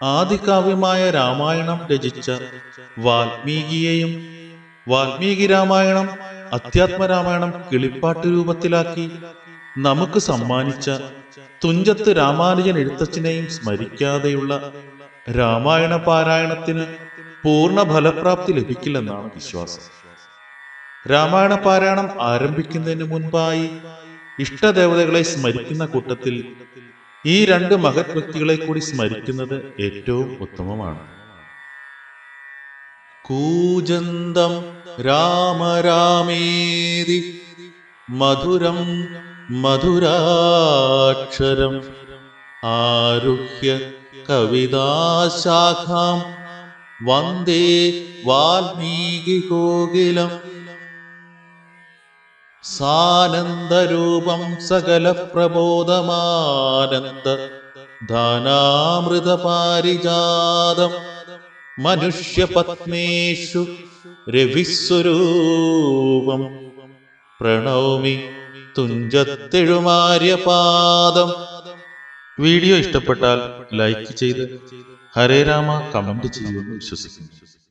ആദികാവ്യമായ രാമായണം രചിച്ച വാൽമീകിയെയും വാൽമീകി രാമായണം അധ്യാത്മരാമായണം കിളിപ്പാട്ട് രൂപത്തിലാക്കി നമുക്ക് സമ്മാനിച്ച തുഞ്ചത്ത് രാമാനുജൻ എഴുത്തച്ഛനെയും സ്മരിക്കാതെയുള്ള രാമായണ പാരായണത്തിന് പൂർണ ഫലപ്രാപ്തി ലഭിക്കില്ലെന്നാണ് വിശ്വാസം. രാമായണ പാരായണം ആരംഭിക്കുന്നതിന് മുൻപായി ഇഷ്ടദേവതകളെ സ്മരിക്കുന്ന കൂട്ടത്തിൽ ഈ രണ്ട് മഹത് വ്യക്തികളെ കൂടി സ്മരിക്കുന്നത് ഏറ്റവും ഉത്തമമാണ്. കൂജന്തം രാമ മധുരം മധുരാക്ഷരം ആരുഹ്യ കവിതാശാഖാം വന്ദേ വാൽമീകി കോകിലം സാനന്ദരൂപം സകല പ്രബോധമാനന്ദ ധാനാമൃത പാരിജാതം മനുഷ്യപത്മേഷു രവിസ്വരൂപം. പ്രണൗമി തുഞ്ചത്തെഴുമാര്യപാദം. വീഡിയോ ഇഷ്ടപ്പെട്ടാൽ ലൈക്ക് ചെയ്ത് ഹരേ രാമ കമന്റ് ചെയ്യുമെന്ന് വിശ്വസിക്കുന്നു.